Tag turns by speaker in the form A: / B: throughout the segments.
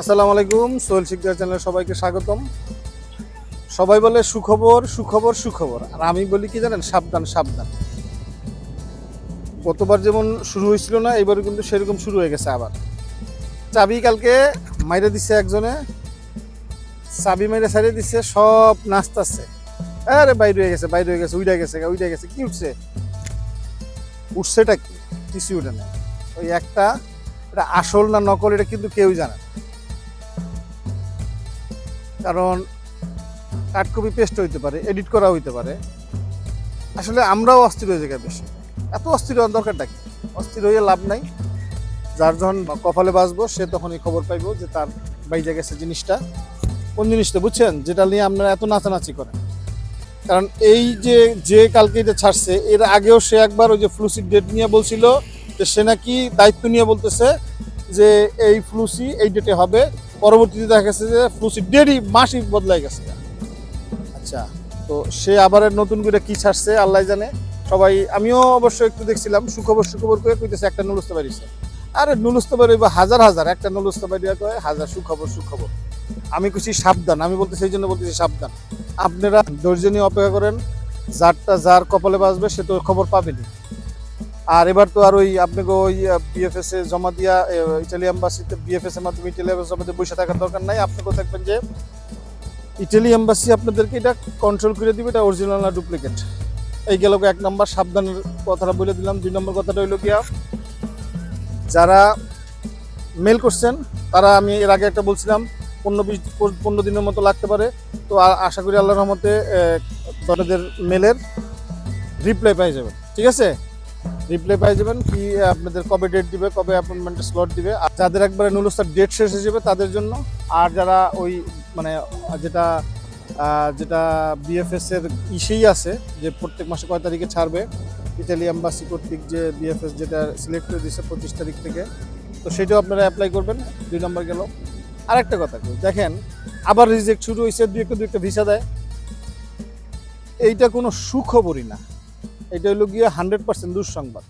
A: আসসালামু আলাইকুম, সোহেল শিকদার চ্যানেলে সবাইকে স্বাগতম। সবাই বলে সুখবর সুখবর সুখবর। আর আমি বলি কি জানেন, সাবধান সাবধান। গতবার যেমন শুরু হয়েছিল না, এবারও কিন্তু সেরকম শুরু হয়ে গেছে আবার। চাবি কালকে মাইরে দিছে একজনে। চাবি মাইরে সারিয়ে দিছে, সব নাচতাছে। আরে বাইরে হয়ে গেছে, বাইরে হয়ে গেছে উইডা গেছে উইডা গেছে, কি উঠছে? উঠছেটা কি? কিছু উঠে না ওই একটা, এটা আসল না নকল, এটা কিন্তু কেউই জানে না। কারণ কাট কপি পেস্ট হইতে পারে এডিট করা হইতে পারে। আসলে আমরাও অস্থির হয়ে যাই বেশি। এত অস্থির হওয়ার দরকারটা কি? অস্থির হয়ে লাভ নাই। যার যখন কপালে বাঁচবো, সে তখন এই খবর পাইবো যে তার বাইজে গেছে জিনিসটা। কোন জিনিসটা, বুঝছেন? যেটা নিয়ে আপনারা এত নাচানাচি করেন। কারণ এই যে যে কালকে এটা ছাড়ছে, এর আগেও সে একবার ওই যে ফ্লুসির ডেট নিয়ে বলছিল যে সে নাকি দায়িত্ব নিয়ে বলতেছে যে এই ফ্লুসি এই ডেটে হবে, পরবর্তীতে দেখা গেছে যে ফ্লুসি ডেটই মাসই বদলাই গেছে। আচ্ছা তো সে আবার নতুন করে কি ছাড়ছে, আল্লাহ জানে। সবাই, আমিও অবশ্য একটু দেখছিলাম, সুখবর সুখবর করে কইতেছে একটা নুলুস্তে বাড়িছে আরে নুলুস্তে বাড়ি বা হাজার হাজার, একটা নুলুস্তে বাড়ি কয় হাজার, সুখবর সুখবর। আমি খুশি সাবধান, আমি বলতে সেই জন্য বলতেছি সাবধান। আপনারা ধৈর্য অপেক্ষা করেন, যারটা যার কপালে বাঁচবে সে তো খবর পাবেনি আর এবার তো আর ওই আপনাকে ওই বিএফএস এ জমা দিয়া ইটালি এম্বাসিতে বিএফএস এর মাধ্যমে ইটালি জমা দিয়ে বসে থাকার দরকার নাই। আপনাকেও থাকবেন যে ইটালি এম্বাসি আপনাদেরকে এটা কন্ট্রোল করে দিবে, এটা অরিজিনাল না ডুপ্লিকেট এই গেল এক নম্বর, সাবধানের কথাটা বলে দিলাম। দুই নম্বর কথাটা হইল গিয়া, যারা মেল করছেন, তারা আমি এর আগে একটা বলছিলাম, পনেরো বিশ, পনেরো দিনের মতো লাগতে পারে। তো আশা করি আল্লাহর রহমতে আপনাদের মেলের রিপ্লাই পেয়ে যাবেন ঠিক আছে? রিপ্লাই পেয়ে যাবেন কি আপনাদের কবে ডেট দিবে কবে অ্যাপয়েন্টমেন্টের স্লট দিবে আর যাদের একবারে নুলস্তার ডেট শেষ হয়ে যাবে তাদের জন্য আর যারা ওই মানে যেটা যেটা বিএফএস এর ইসেই আছে যে প্রত্যেক মাসে কয় তারিখে ছাড়বে ইটালি এম্বাসি কর্তৃক যে বিএফএস যেটা সিলেক্ট করে দিচ্ছে পঁচিশ তারিখ থেকে তো সেটাও আপনারা অ্যাপ্লাই করবেন দুই নম্বর গেল। আর একটা কথা কই, দেখেন আবার রিজেক্ট শুরু হয়েছে দুই একটা দুই একটা ভিসা দেয়। এইটা কোনো সুখবরই না। এটা হলো গিয়ে হান্ড্রেড পার্সেন্ট দুঃসংবাদ।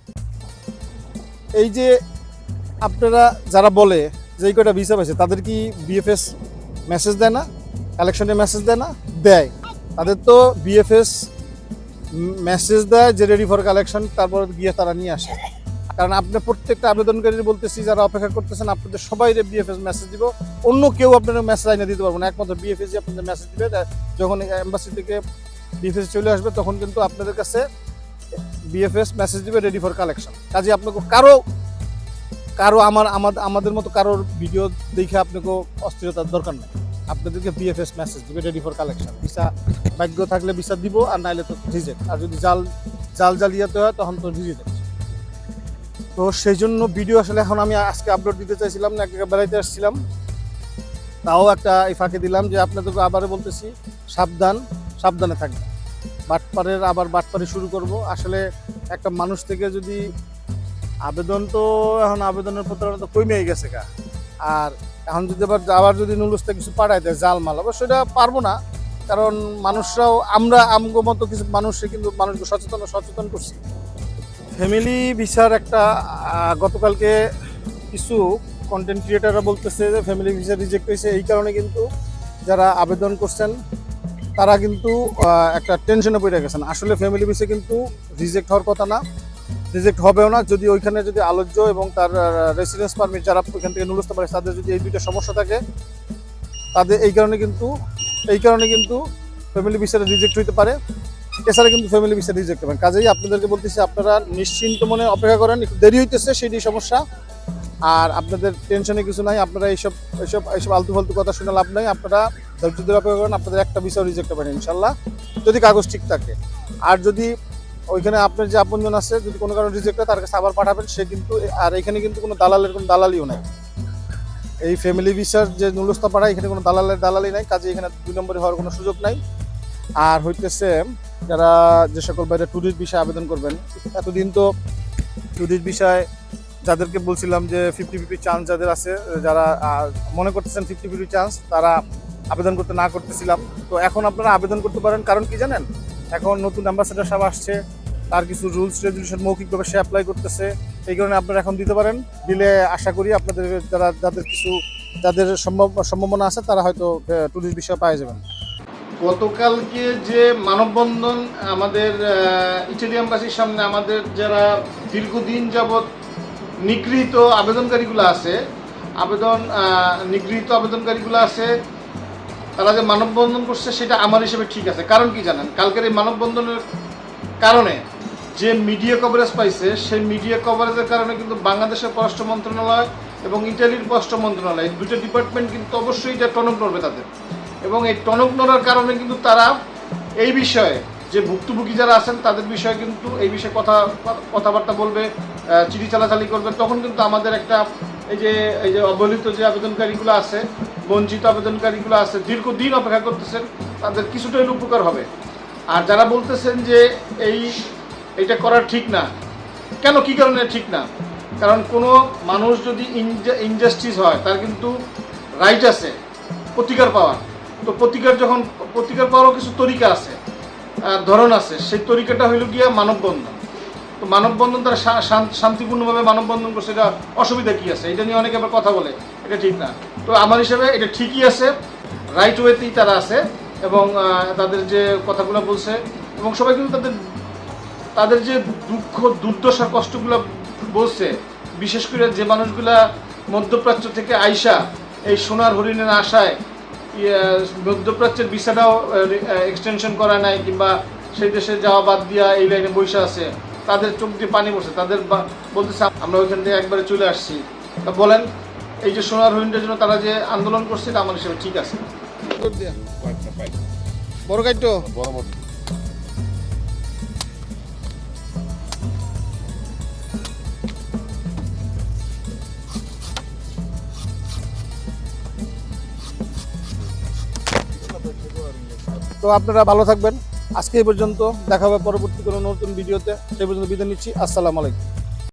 A: এই যে আপনারা যারা বলে যে এই কটা ভিসা পাইছে, তাদের কি বিএফএস মেসেজ দেয় না? কালেকশনে মেসেজ দেয় না? দেয়। তাদের তো বিএফএস মেসেজ দেয় যে রেডি ফর কালেকশন তারপর গিয়ে তারা নিয়ে আসে। কারণ আপনি প্রত্যেকটা আবেদনকারীর বলতেছি, যারা অপেক্ষা করতেছেন, আপনাদের সবাই বিএফএস মেসেজ দিব। অন্য কেউ আপনাদের মেসেজ আইনে দিতে পারব না। একমাত্র বিএফএস আপনাদের মেসেজ দিবে। যখন এম্বাসি থেকে বিএফএস চলে আসবে, তখন কিন্তু আপনাদের কাছে বিএফএস মেসেজ দিবে রেডি ফর কালেকশন কাজে আপনাকে কারও কারও আমার আমাদের মতো কারোর ভিডিও দেখে আপনাকে অস্থিরতার দরকার নেই। আপনাদেরকে বিএফএস মেসেজ দিবে রেডি ফর কালেকশন ভিসা ভাগ্য থাকলে ভিসা দিব, আর নাইলে তো রিজেক্ট আর যদি জাল জাল জালিয়াতে হয়, তখন তো রিজেক্ট তো সেই জন্য ভিডিও আসলে এখন আমি আজকে আপলোড দিতে চাইছিলাম না একটা বেড়াইতে আসছিলাম। তাও একটা এই ফাঁকে দিলাম যে আপনাদেরকে আবারও বলতেছি, সাবধান, সাবধানে থাকবেন। বাটপারের, আবার বাটপারি শুরু করব। আসলে একটা মানুষ থেকে যদি আবেদন তো এখন আবেদনের প্রতারণা তো কমে গেছে গা। আর এখন যদি আবার আবার যদি নুলুসতে কিছু পাঠায় দেয় জাল মাল আবার সেটা পারব না। কারণ মানুষরাও, আমরা আমগো মতো কিছু মানুষে কিন্তু মানুষকে সচেতন সচেতন করছি। ফ্যামিলি ভিসার একটা গতকালকে কিছু কন্টেন্ট ক্রিয়েটাররা বলতেছে যে, ফ্যামিলি ভিসা রিজেক্ট হয়েছে। এই কারণে কিন্তু যারা আবেদন করছেন তারা কিন্তু একটা টেনশনে পড়ে গেছেন। আসলে ফ্যামিলি বিষয়ে কিন্তু রিজেক্ট হওয়ার কথা না। রিজেক্ট হবেও না, যদি ওইখানে যদি আলোচ্য এবং তার রেসিডেন্স পারমিট যারা ওইখান থেকে নুলুস্তে পারে, তাদের যদি এই দুইটা সমস্যা থাকে, তাদের এই কারণে কিন্তু, এই কারণে কিন্তু ফ্যামিলি ভিসাটা রিজেক্ট হইতে পারে। এছাড়া কিন্তু ফ্যামিলি ভিসা রিজেক্ট হবেন কাজেই আপনাদেরকে বলতেছি, আপনারা নিশ্চিন্ত মনে অপেক্ষা করেন, একটু দেরি হইতেছে সেটি সমস্যা। আর আপনাদের টেনশনে কিছু নাই, আপনারা এইসব এইসব এইসব আলতু ফালতু কথা শুনে লাভ নাই। আপনারা ধৈর্য ধরে অপেক্ষা করেন আপনাদের একটা ভিসাও রিজেক্ট হবেন ইনশাল্লাহ। যদি কাগজ ঠিক থাকে। আর যদি ওইখানে আপনার যে আপনজন আছে, যদি কোনো কারণে রিজেক্ট হয়, তার কাছে আবার পাঠাবেন, সে কিন্তু, আর এখানে কিন্তু কোনো দালালের কোনো দালালিও নাই। এই ফ্যামিলি ভিসার যে নুলস্থা পাড়া এখানে কোনো দালালের দালালি নাই, কাজে এখানে দুই নম্বরে হওয়ার কোনো সুযোগ নাই। আর হইতেছে, যারা যে সকল বাইরে ট্যুরিস্ট বিষয়ে আবেদন করবেন, এতদিন তো ট্যুরিস্ট বিষয় যাদেরকে বলছিলাম যে ফিফটি ফিফটি চান্স যাদের আছে, যারা মনে করতেছেন ফিফটি ফিফটি চান্স তারা আবেদন করতে না করতেছিলাম। তো এখন আপনারা আবেদন করতে পারেন, কারণ কি জানেন? এখন নতুন অ্যাম্বাসেডার সাহেব আসছে, তার কিছু রুলস রেজুলেশন মৌখিকভাবে সে অ্যাপ্লাই করতেছে। এই কারণে আপনারা এখন দিতে পারেন। দিলে আশা করি আপনাদের, যারা, যাদের কিছু, যাদের সম্ভব, সম্ভাবনা আছে, তারা হয়তো টুরিস্ট বিষয় পাওয়া যাবেন। গতকালকে যে মানববন্ধন আমাদের ইটালিয়ামবাসীর সামনে আমাদের যারা দীর্ঘদিন যাবৎ নিগৃহীত আবেদনকারীগুলো আছে, আবেদন নিগৃহীত আবেদনকারীগুলো আছে তারা যে মানববন্ধন করছে, সেটা আমার হিসেবে ঠিক আছে। কারণ কি জানেন? কালকের এই মানববন্ধনের কারণে যে মিডিয়া কভারেজ পাইছে, সেই মিডিয়া কভারেজের কারণে কিন্তু বাংলাদেশের পররাষ্ট্র মন্ত্রণালয় এবং ইটালির পররাষ্ট্র মন্ত্রণালয়, এই দুটো ডিপার্টমেন্ট কিন্তু অবশ্যই এটা টনক নড়বে তাদের। এবং এই টনক নড়ার কারণে কিন্তু তারা এই বিষয়ে যে ভুক্তভোগী যারা আছেন, তাদের বিষয়ে কিন্তু এই বিষয়ে কথা, কথাবার্তা বলবে চিঠি চালাচালি করবে। তখন কিন্তু আমাদের একটা এই যে এই যে অবহেলিত যে আবেদনকারীগুলো আছে বঞ্চিত আবেদনকারীগুলো আছে দীর্ঘদিন অপেক্ষা করতেছেন, তাদের কিছুটা হলেও উপকার হবে। আর যারা বলতেছেন যে এই, এটা করা ঠিক না, কেন কি কারণে ঠিক না? কারণ কোনো মানুষ যদি ইনজাস্টিস হয়, তার কিন্তু রাইট আছে, প্রতিকার পাওয়ার। তো প্রতিকার যখন, প্রতিকার পাওয়ারও কিছু তরিকা আছে ধরন আছে, সেই তরিকাটা হইল গিয়া মানববন্ধন। তো মানববন্ধন তারা শান্তিপূর্ণভাবে মানববন্ধন করছে, এটা অসুবিধা কি আছে? এটা নিয়ে অনেকে আবার কথা বলে। এটা ঠিক না। তো আমার হিসাবে এটা ঠিকই আছে রাইট ওয়েতেই তারা আছে এবং তাদের যে কথাগুলো বলছে এবং সবাই কিন্তু তাদের তাদের যে দুঃখ দুর্দশা কষ্টগুলো বলছে বিশেষ করে যে মানুষগুলা মধ্যপ্রাচ্য থেকে আইসা এই সোনার হরিণের আশায় ইয়ে, মধ্যপ্রাচ্যের ভিসাটাও এক্সটেনশন করা নাই কিংবা সেই দেশে যাওয়া বাদ দিয়া এই লাইনে বসে আছে তাদের চোখ দিয়ে পানি পড়ছে তাদের বলতেছে আমরা ওইখান থেকে একবারে চলে আসছি। তা বলেন এই যে সোনার হরিণটার জন্য তারা যে আন্দোলন করছে এটা আমার হিসেবে ঠিক আছে। বড় গাইটো তো। আপনারা ভালো থাকবেন। আজকে এই পর্যন্ত দেখা হবে পরবর্তী কোনো নতুন ভিডিওতে। সেই পর্যন্ত বিদায় নিচ্ছি। আসসালামু আলাইকুম।